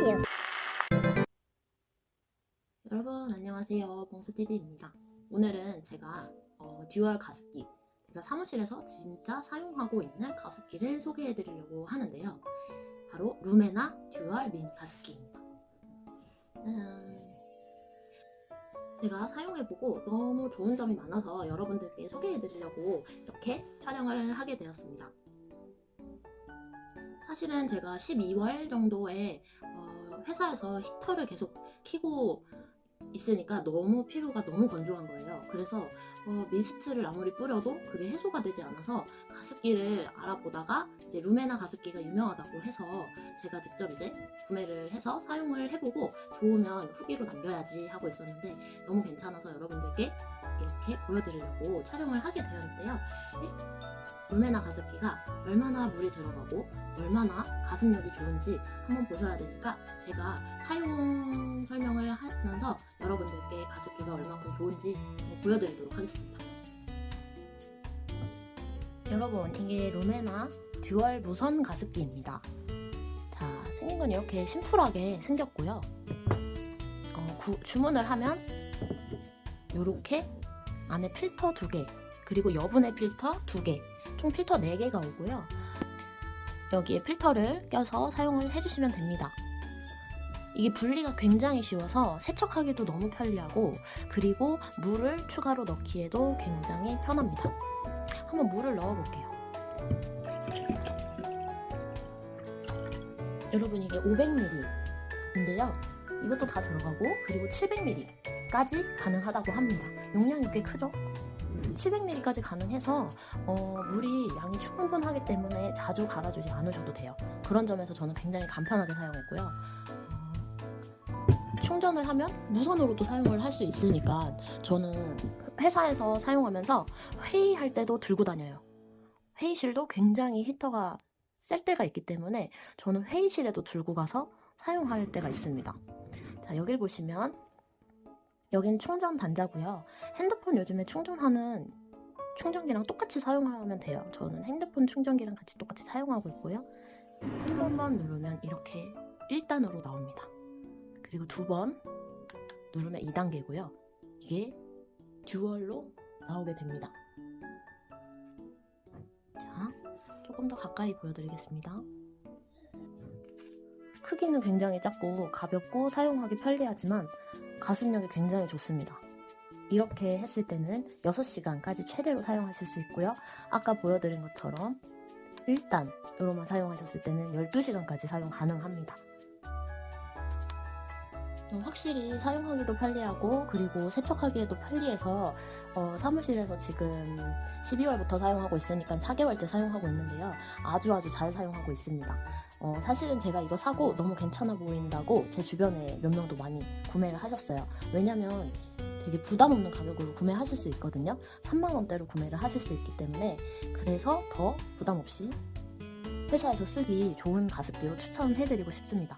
you. 여러분 안녕하세요 봉수TV입니다 오늘은 제가 어, 듀얼 가습기 제가 사무실에서 진짜 사용하고 있는 가습기를 소개해 드리려고 하는데요 바로 루메나 듀얼 미니 가습기입니다 짠. 제가 사용해보고 너무 좋은 점이 많아서 여러분들께 소개해 드리려고 이렇게 촬영을 하게 되었습니다 사실은 제가 12월 정도에 어, 회사에서 히터를 계속 키고 있으니까 너무 피부가 너무 건조한 거예요. 그래서 어, 미스트를 아무리 뿌려도 그게 해소가 되지 않아서 가습기를 알아보다가 이제 루메나 가습기가 유명하다고 해서 제가 직접 이제 구매를 해서 사용을 해보고 좋으면 후기로 남겨야지 하고 있었는데 너무 괜찮아서 여러분들께 이렇게 보여드리려고 촬영을 하게 되었는데요. 일- 루메나 가습기가 얼마나 물이 들어가고 얼마나 가습력이 좋은지 한번 보셔야 되니까 제가 사용 설명을 하면서 여러분들께 가습기가 얼만큼 좋은지 보여드리도록 하겠습니다. 여러분 이게 루메나 듀얼 무선 가습기입니다. 자 생긴 건 이렇게 심플하게 생겼고요. 어, 구- 주문을 하면 이렇게 안에 필터 두 개, 그리고 여분의 필터 두 개, 총 필터 네 개가 오고요. 여기에 필터를 껴서 사용을 해주시면 됩니다. 이게 분리가 굉장히 쉬워서 세척하기도 너무 편리하고 그리고 물을 추가로 넣기에도 굉장히 편합니다. 한번 물을 넣어볼게요. 여러분 이게 500ml인데요. 이것도 다 들어가고 그리고 700ml까지 가능하다고 합니다. 용량이 꽤 크죠? 700ml까지 가능해서 어, 물이 양이 충분하기 때문에 자주 갈아주지 않으셔도 돼요. 그런 점에서 저는 굉장히 간편하게 사용했고요. 어, 충전을 하면 무선으로도 사용을 할 수 있으니까 저는 회사에서 사용하면서 회의할 때도 들고 다녀요. 회의실도 굉장히 히터가 셀 때가 있기 때문에 저는 회의실에도 들고 가서 사용할 때가 있습니다. 자, 여길 보시면 여긴 충전 단자고요. 핸드폰 요즘에 충전하는 충전기랑 똑같이 사용하면 돼요. 저는 핸드폰 충전기랑 같이 똑같이 사용하고 있고요. 한 번만 누르면 이렇게 1단으로 나옵니다. 그리고 두 번 누르면 2단계고요. 이게 듀얼로 나오게 됩니다. 자, 조금 더 가까이 보여드리겠습니다. 크기는 굉장히 작고 가볍고 사용하기 편리하지만 가습력이 굉장히 좋습니다. 이렇게 했을 때는 6시간까지 최대로 사용하실 수 있고요. 아까 보여드린 것처럼 1단으로만 사용하셨을 때는 12시간까지 사용 가능합니다. 어, 확실히 사용하기도 편리하고 그리고 세척하기에도 편리해서 어, 사무실에서 지금 12월부터 사용하고 있으니까 4개월째 사용하고 있는데요. 아주 아주 잘 사용하고 있습니다. 어, 사실은 제가 이거 사고 너무 괜찮아 보인다고 제 주변에 몇 명도 많이 구매를 하셨어요. 왜냐면 되게 부담 없는 가격으로 구매하실 수 있거든요. 3만 원대로 구매를 하실 수 있기 때문에 그래서 더 부담 없이 회사에서 쓰기 좋은 가습기로 추천해드리고 싶습니다.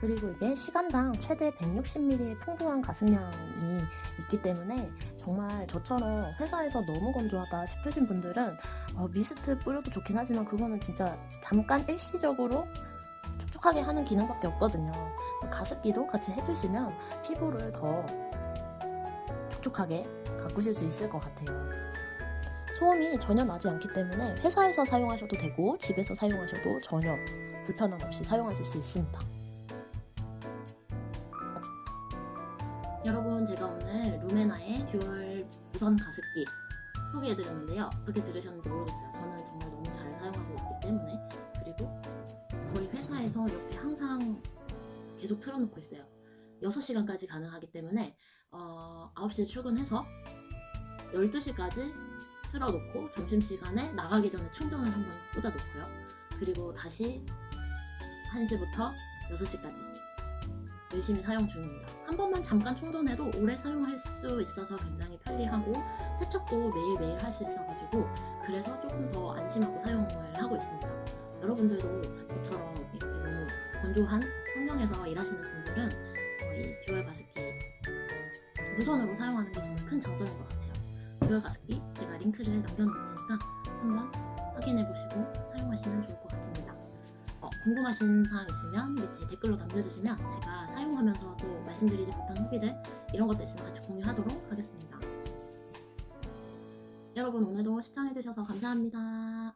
그리고 이게 시간당 최대 160ml의 풍부한 가습량이 있기 때문에 정말 저처럼 회사에서 너무 건조하다 싶으신 분들은 어, 미스트 뿌려도 좋긴 하지만 그거는 진짜 잠깐 일시적으로 촉촉하게 하는 기능밖에 없거든요. 가습기도 같이 해주시면 피부를 더 촉촉하게 가꾸실 수 있을 것 같아요. 소음이 전혀 나지 않기 때문에 회사에서 사용하셔도 되고 집에서 사용하셔도 전혀 불편함 없이 사용하실 수 있습니다. 여러분 제가 오늘 루메나의 듀얼 무선 가습기 소개해드렸는데요. 어떻게 들으셨는지 모르겠어요. 저는 정말 너무 잘 사용하고 있기 때문에 그리고 저희 회사에서 이렇게 항상 계속 틀어놓고 있어요. 6시간까지 가능하기 때문에 어, 9시에 출근해서 12시까지 틀어놓고 점심시간에 나가기 전에 충전을 한번 꽂아놓고요. 그리고 다시 1시부터 6시까지 열심히 사용 중입니다. 한 번만 잠깐 충전해도 오래 사용할 수 있어서 굉장히 편리하고 세척도 매일매일 할 수 있어가지고 그래서 조금 더 안심하고 사용을 하고 있습니다. 여러분들도 저처럼 이렇게 너무 건조한 환경에서 일하시는 분들은 어, 이 듀얼 가습기 무선으로 사용하는 게 정말 큰 장점인 것 같아요. 듀얼 가습기 제가 링크를 남겨놓을 테니까 한번 확인해 보시고 사용하시면 좋을 것 같습니다. 어, 궁금하신 사항 있으면 밑에 댓글로 남겨주시면 제가 사용하면서 또 말씀드리지 못한 후기들 이런 것도 있으면 같이 공유하도록 하겠습니다. 여러분 오늘도 시청해주셔서 감사합니다.